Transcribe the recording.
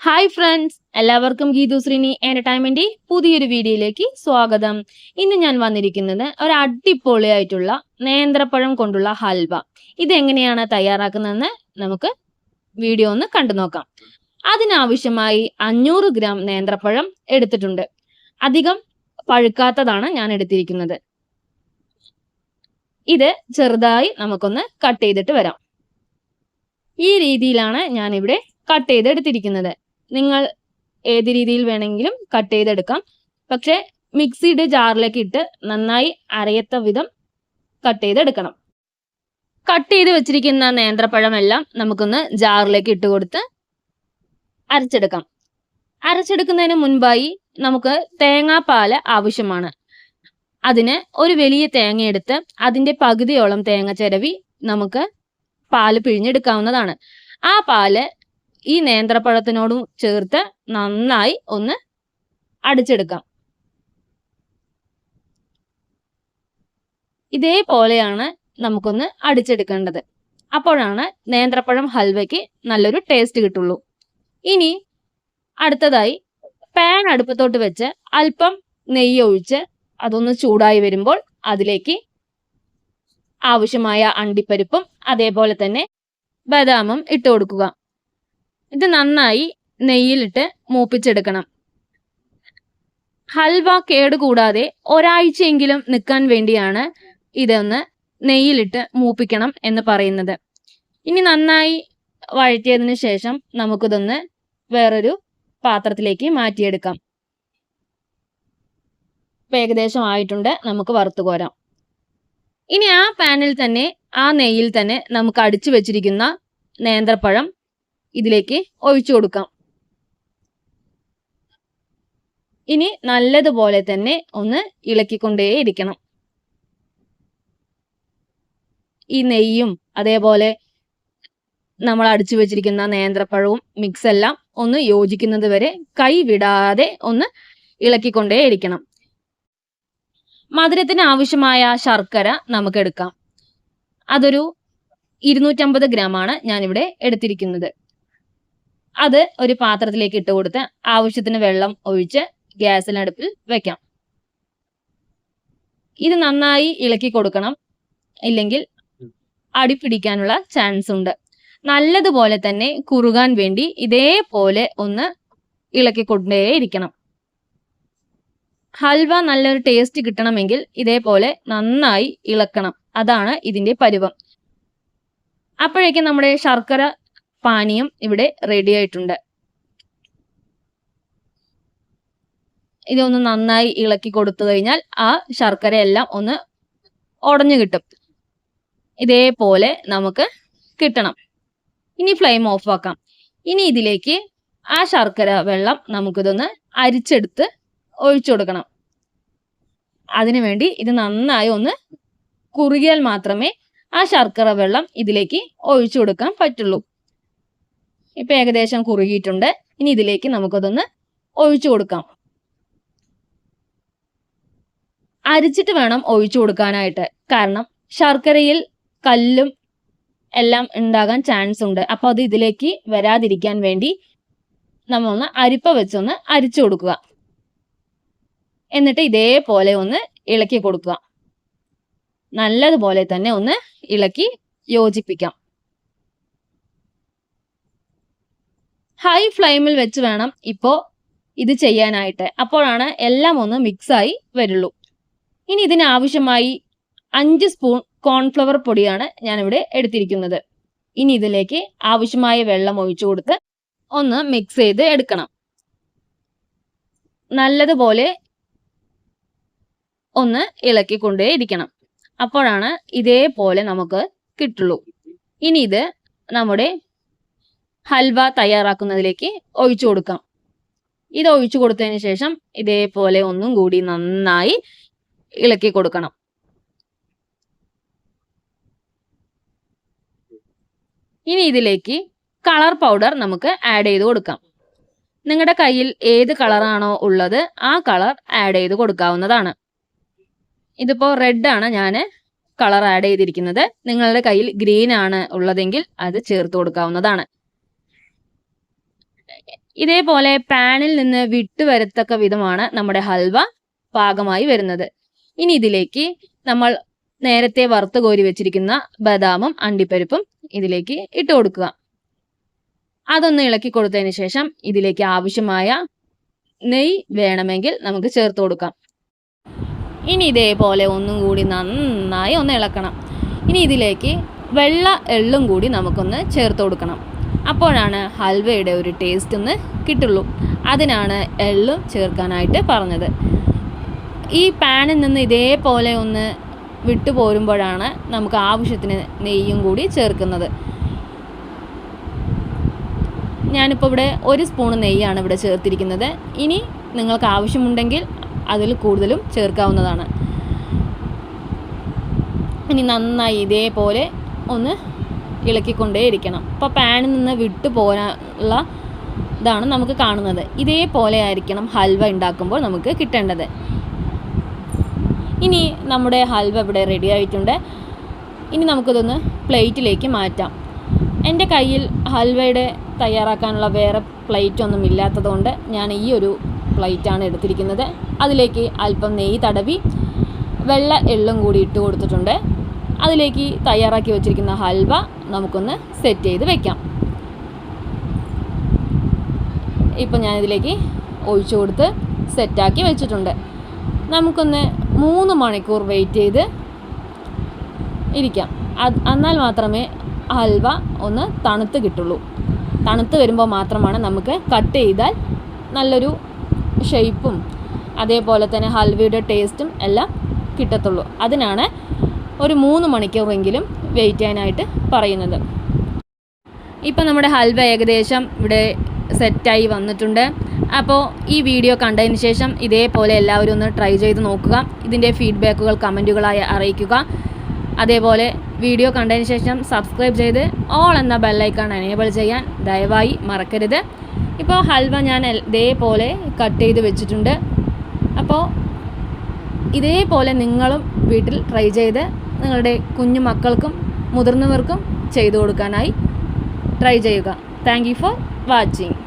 Hi friends എല്ലാവർക്കും Geethu Sreeni entertainment പുതിയൊരു വീഡിയോയിലേക്ക് സ്വാഗതം. ഇന്ന് ഞാൻ വന്നിരിക്കുന്നത് ഒരു അടിപൊളിയായിട്ടുള്ള നേന്ത്രപ്പഴം കൊണ്ടുള്ള ഹൽവ. ഇതെങ്ങനെയാണ് തയ്യാറാക്കുന്നതെന്ന് നമുക്ക് വീഡിയോ ഒന്ന് കണ്ടു നോക്കാം. അതിനാവശ്യമായി അഞ്ഞൂറ് ഗ്രാം നേന്ത്രപ്പഴം എടുത്തിട്ടുണ്ട്. അധികം പഴുക്കാത്തതാണ് ഞാൻ എടുത്തിരിക്കുന്നത്. ഇത് ചെറുതായി നമുക്കൊന്ന് കട്ട് ചെയ്തിട്ട് വരാം. ഈ രീതിയിലാണ് ഞാനിവിടെ കട്ട് ചെയ്ത് എടുത്തിരിക്കുന്നത് നിങ്ങൾ ഏത് രീതിയിൽ വേണമെങ്കിലും കട്ട് ചെയ്തെടുക്കാം. പക്ഷെ മിക്സിയുടെ ജാറിലേക്ക് ഇട്ട് നന്നായി അരയത്ത വിധം കട്ട് ചെയ്തെടുക്കണം. കട്ട് ചെയ്ത് വെച്ചിരിക്കുന്ന നേന്ത്രപ്പഴമെല്ലാം നമുക്കൊന്ന് ജാറിലേക്ക് ഇട്ട് കൊടുത്ത് അരച്ചെടുക്കാം. അരച്ചെടുക്കുന്നതിന് മുൻപായി നമുക്ക് തേങ്ങാപ്പാൽ ആവശ്യമാണ്. അതിന് ഒരു വലിയ തേങ്ങ എടുത്ത് അതിന്റെ പകുതിയോളം തേങ്ങ ചിരവി നമുക്ക് പാൽ പിഴിഞ്ഞെടുക്കാവുന്നതാണ്. ആ പാൽ ഈ നേന്ത്രപ്പഴത്തിനോടും ചേർത്ത് നന്നായി ഒന്ന് അടിച്ചെടുക്കാം. ഇതേപോലെയാണ് നമുക്കൊന്ന് അടിച്ചെടുക്കേണ്ടത്. അപ്പോഴാണ് നേന്ത്രപ്പഴം ഹൽവയ്ക്ക് നല്ലൊരു ടേസ്റ്റ് കിട്ടുള്ളൂ. ഇനി അടുത്തതായി പാൻ അടുപ്പത്തോട്ട് വെച്ച് അല്പം നെയ്യ് ഒഴിച്ച് അതൊന്ന് ചൂടായി വരുമ്പോൾ അതിലേക്ക് ആവശ്യമായ അണ്ടിപ്പരിപ്പും അതേപോലെ തന്നെ ബദാമും ഇട്ട് കൊടുക്കുക. ഇത് നന്നായി നെയ്യിലിട്ട് മൂപ്പിച്ചെടുക്കണം. ഹൽവ കേടുകൂടാതെ ഒരാഴ്ചയെങ്കിലും നിൽക്കാൻ വേണ്ടിയാണ് ഇതൊന്ന് നെയ്യിലിട്ട് മൂപ്പിക്കണം എന്ന് പറയുന്നത്. ഇനി നന്നായി വഴറ്റിയതിന് ശേഷം നമുക്കിതൊന്ന് വേറൊരു പാത്രത്തിലേക്ക് മാറ്റിയെടുക്കാം. ഇപ്പം ഏകദേശം ആയിട്ടുണ്ട്. നമുക്ക് വറുത്തു കോരാം. ഇനി ആ പാനിൽ തന്നെ ആ നെയ്യിൽ തന്നെ നമുക്ക് അടിച്ചു വെച്ചിരിക്കുന്ന നേന്ത്രപ്പഴം ഇതിലേക്ക് ഒഴിച്ചു കൊടുക്കാം. ഇനി നല്ലതുപോലെ തന്നെ ഒന്ന് ഇളക്കിക്കൊണ്ടേയിരിക്കണം ഈ നെയ്യും അതേപോലെ നമ്മൾ അടിച്ചു വെച്ചിരിക്കുന്ന നേന്ത്രപ്പഴവും മിക്സ് എല്ലാം ഒന്ന് യോജിക്കുന്നത് വരെ കൈ വിടാതെ ഒന്ന് ഇളക്കിക്കൊണ്ടേയിരിക്കണം മധുരത്തിന് ആവശ്യമായ ശർക്കര നമുക്ക് എടുക്കാം അതൊരു ഇരുന്നൂറ്റമ്പത് ഗ്രാം ആണ് ഞാനിവിടെ എടുത്തിരിക്കുന്നത്. അത് ഒരു പാത്രത്തിലേക്ക് ഇട്ട് കൊടുത്ത് ആവശ്യത്തിന് വെള്ളം ഒഴിച്ച് ഗ്യാസിനടുപ്പിൽ വെക്കാം. ഇത് നന്നായി ഇളക്കി കൊടുക്കണം. ഇല്ലെങ്കിൽ അടി പിടിക്കാനുള്ള ചാൻസ് ഉണ്ട്. നല്ലതുപോലെ തന്നെ കുറുകാൻ വേണ്ടി ഇതേപോലെ ഒന്ന് ഇളക്കി കൊണ്ടേയിരിക്കണം ഹൽവ നല്ലൊരു ടേസ്റ്റ് കിട്ടണമെങ്കിൽ ഇതേപോലെ നന്നായി ഇളക്കണം. അതാണ് ഇതിന്റെ പരുവം. അപ്പോഴേക്കും നമ്മുടെ ശർക്കര പാനീയം ഇവിടെ റെഡി ആയിട്ടുണ്ട്. ഇതൊന്ന് നന്നായി ഇളക്കി കൊടുത്തു കഴിഞ്ഞാൽ ആ ശർക്കര എല്ലാം ഒന്ന് ഉടഞ്ഞു കിട്ടും. ഇതേപോലെ നമുക്ക് കിട്ടണം. ഇനി ഫ്ലെയിം ഓഫ് ആക്കാം. ഇനി ഇതിലേക്ക് ആ ശർക്കര വെള്ളം നമുക്കിതൊന്ന് അരിച്ചെടുത്ത് ഒഴിച്ചു കൊടുക്കണം. അതിനുവേണ്ടി ഇത് നന്നായി ഒന്ന് കുറുകിയാൽ മാത്രമേ ആ ശർക്കര വെള്ളം ഇതിലേക്ക് ഒഴിച്ചു കൊടുക്കാൻ പറ്റുള്ളൂ. ഇപ്പൊ ഏകദേശം കുറുകിയിട്ടുണ്ട്. ഇനി ഇതിലേക്ക് നമുക്കതൊന്ന് ഒഴിച്ചു കൊടുക്കാം. അരിച്ചിട്ട് വേണം ഒഴിച്ചു കൊടുക്കാനായിട്ട്. കാരണം ശർക്കരയിൽ കല്ലും എല്ലാം ഉണ്ടാകാൻ ചാൻസ് ഉണ്ട്. അപ്പോൾ അത് ഇതിലേക്ക് വരാതിരിക്കാൻ വേണ്ടി നമ്മൾ ഒന്ന് അരിപ്പ വെച്ചൊന്ന് അരിച്ചു കൊടുക്കുക. എന്നിട്ട് ഇതേപോലെ ഒന്ന് ഇളക്കി കൊടുക്കുക. നല്ലതുപോലെ തന്നെ ഒന്ന് ഇളക്കി യോജിപ്പിക്കാം. ഹൈ ഫ്ലെയിമിൽ വെച്ച് വേണം ഇപ്പോൾ ഇത് ചെയ്യാനായിട്ട്. അപ്പോഴാണ് എല്ലാം ഒന്ന് മിക്സായി വരുള്ളൂ. ഇനി ഇതിനാവശ്യമായി അഞ്ച് സ്പൂൺ കോൺഫ്ലവർ പൊടിയാണ് ഞാനിവിടെ എടുത്തിരിക്കുന്നത്. ഇനി ഇതിലേക്ക് ആവശ്യമായ വെള്ളം ഒഴിച്ചു കൊടുത്ത് ഒന്ന് മിക്സ് ചെയ്ത് എടുക്കണം. നല്ലതുപോലെ ഒന്ന് ഇളക്കിക്കൊണ്ടേ ഇരിക്കണം. അപ്പോഴാണ് ഇതേപോലെ നമുക്ക് കിട്ടുള്ളൂ. ഇനി ഇത് നമ്മുടെ ഹൽവ തയ്യാറാക്കുന്നതിലേക്ക് ഒഴിച്ചു കൊടുക്കാം. ഇത് ഒഴിച്ചു കൊടുത്തതിന് ശേഷം ഇതേപോലെ ഒന്നും കൂടി നന്നായി ഇളക്കി കൊടുക്കണം. ഇനി ഇതിലേക്ക് കളർ പൗഡർ നമുക്ക് ആഡ് ചെയ്ത് കൊടുക്കാം. നിങ്ങളുടെ കയ്യിൽ ഏത് കളറാണോ ഉള്ളത് ആ കളർ ആഡ് ചെയ്ത് കൊടുക്കാവുന്നതാണ്. ഇതിപ്പോൾ റെഡ് ആണ് ഞാൻ കളർ ആഡ് ചെയ്തിരിക്കുന്നത്. നിങ്ങളുടെ കയ്യിൽ ഗ്രീൻ ആണ് ഉള്ളതെങ്കിൽ അത് ചേർത്ത് കൊടുക്കാവുന്നതാണ്. ഇതേപോലെ പാനിൽ നിന്ന് വിട്ടു വരത്തക്ക വിധമാണ് നമ്മുടെ ഹൽവ പാകമായി വരുന്നത്. ഇനി ഇതിലേക്ക് നമ്മൾ നേരത്തെ വറുത്ത് കോരി വെച്ചിരിക്കുന്ന ബദാമും അണ്ടിപ്പരിപ്പും ഇതിലേക്ക് ഇട്ട് കൊടുക്കുക. അതൊന്ന് ഇളക്കി കൊടുത്തതിന് ശേഷം ഇതിലേക്ക് ആവശ്യമായ നെയ് വേണമെങ്കിൽ നമുക്ക് ചേർത്ത് കൊടുക്കാം. ഇനി ഇതേപോലെ ഒന്നും കൂടി നന്നായി ഒന്ന് ഇളക്കണം. ഇനി ഇതിലേക്ക് വെള്ള എള്ളും കൂടി നമുക്കൊന്ന് ചേർത്ത് കൊടുക്കണം. അപ്പോഴാണ് ഹൽവയുടെ ഒരു ടേസ്റ്റ് ഒന്ന് കിട്ടുള്ളൂ. അതിനാണ് എള്ളും ചേർക്കാനായിട്ട് പറഞ്ഞത്. ഈ പാനിൽ നിന്ന് ഇതേപോലെ ഒന്ന് വിട്ടു പോരുമ്പോഴാണ് നമുക്ക് ആവശ്യത്തിന് നെയ്യും കൂടി ചേർക്കുന്നത്. ഞാനിപ്പോൾ ഇവിടെ ഒരു സ്പൂൺ നെയ്യാണ് ഇവിടെ ചേർത്തിരിക്കുന്നത്. ഇനി നിങ്ങൾക്ക് ആവശ്യമുണ്ടെങ്കിൽ അതിൽ കൂടുതലും ചേർക്കാവുന്നതാണ്. ഇനി നന്നായി ഇതേപോലെ ഒന്ന് ഇളക്കിക്കൊണ്ടേയിരിക്കണം. അപ്പോൾ പാനിൽ നിന്ന് വിട്ടു പോരാനുള്ള ഇതാണ് നമുക്ക് കാണുന്നത്. ഇതേപോലെ ആയിരിക്കണം ഹൽവ ഉണ്ടാക്കുമ്പോൾ നമുക്ക് കിട്ടേണ്ടത്. ഇനി നമ്മുടെ ഹൽവ ഇവിടെ റെഡി ആയിട്ടുണ്ട്. ഇനി നമുക്കിതൊന്ന് പ്ലേറ്റിലേക്ക് മാറ്റാം. എന്റെ കയ്യിൽ ഹൽവയുടെ തയ്യാറാക്കാനുള്ള വേറെ പ്ലേറ്റ് ഒന്നും ഇല്ലാത്തതുകൊണ്ട് ഞാൻ ഈ ഒരു പ്ലേറ്റാണ് എടുത്തിരിക്കുന്നത്. അതിലേക്ക് അല്പം നെയ്യ് തടവി വെള്ള എള്ളും കൂടി ഇട്ട് കൊടുത്തിട്ടുണ്ട്. അതിലേക്ക് തയ്യാറാക്കി വെച്ചിരിക്കുന്ന ഹൽവ നമുക്കൊന്ന് സെറ്റ് ചെയ്ത് വെക്കാം. ഇപ്പം ഞാനിതിലേക്ക് ഒഴിച്ചു കൊടുത്ത് സെറ്റാക്കി വെച്ചിട്ടുണ്ട്. നമുക്കൊന്ന് മൂന്ന് മണിക്കൂർ വെയിറ്റ് ചെയ്ത് ഇരിക്കാം. അത് എന്നാൽ മാത്രമേ ഹൽവ ഒന്ന് തണുത്ത് കിട്ടുള്ളൂ. തണുത്ത് വരുമ്പോൾ മാത്രമാണ് നമുക്ക് കട്ട് ചെയ്താൽ നല്ലൊരു ഷേപ്പും അതേപോലെ തന്നെ ഹൽവയുടെ ടേസ്റ്റും എല്ലാം കിട്ടത്തുള്ളൂ. അതിനാണ് ഒരു മൂന്ന് മണിക്കൂറെങ്കിലും വെയിറ്റ് ചെയ്യാനായിട്ട് പറയുന്നത്. ഇപ്പം നമ്മുടെ ഹൽവ ഏകദേശം ഇവിടെ സെറ്റായി വന്നിട്ടുണ്ട്. അപ്പോൾ ഈ വീഡിയോ കണ്ടതിന് ശേഷം ഇതേപോലെ എല്ലാവരും ഒന്ന് ട്രൈ ചെയ്ത് നോക്കുക. ഇതിന്റെ ഫീഡ്ബാക്കുകൾ കമന്റുകളായി അറിയിക്കുക. അതേപോലെ വീഡിയോ കണ്ടതിന് ശേഷം സബ്സ്ക്രൈബ് ചെയ്ത് ഓൾ എന്ന ബെല്ലൈക്കൺ എനേബിൾ ചെയ്യാൻ ദയവായി മറക്കരുത്. ഇപ്പോൾ ഹൽവ ഞാൻ ഇതേപോലെ കട്ട് ചെയ്ത് വെച്ചിട്ടുണ്ട്. അപ്പോൾ ഇതേപോലെ നിങ്ങളും വീട്ടിൽ ട്രൈ ചെയ്ത് നിങ്ങളുടെ കുഞ്ഞു മക്കൾക്കും മുതിർന്നവർക്കും ചെയ്തു കൊടുക്കാനായി ട്രൈ ചെയ്യുക. Thank you for watching